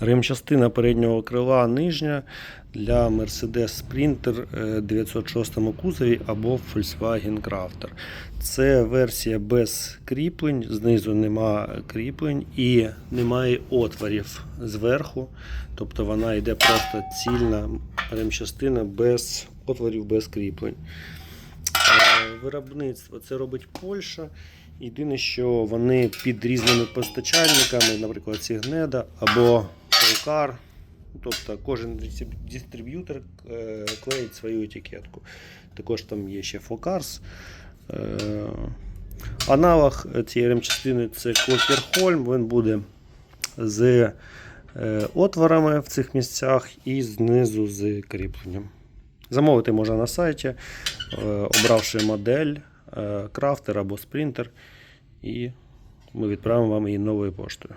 Ремчастина переднього крила нижня для Mercedes Sprinter е, 906 кузові або Volkswagen Crafter. Це версія без кріплень, знизу нема кріплень і немає отворів зверху. Тобто вона йде просто цільна ремчастина без отворів, без кріплень. Е, Виробництво це робить Польща. Єдине, що вони під різними постачальниками, наприклад, Сігнеда або Полкар. Тобто кожен дистриб'ютор е, клеїть свою етикетку. Також там є ще Фокарс. Е, Аналог цієї ремчастини це Клокерхольм. Він буде з е, отворами в цих місцях і знизу з кріпленням. Замовити можна на сайті, обравши модель, крафтер або спринтер, і ми відправимо вам її новою поштою.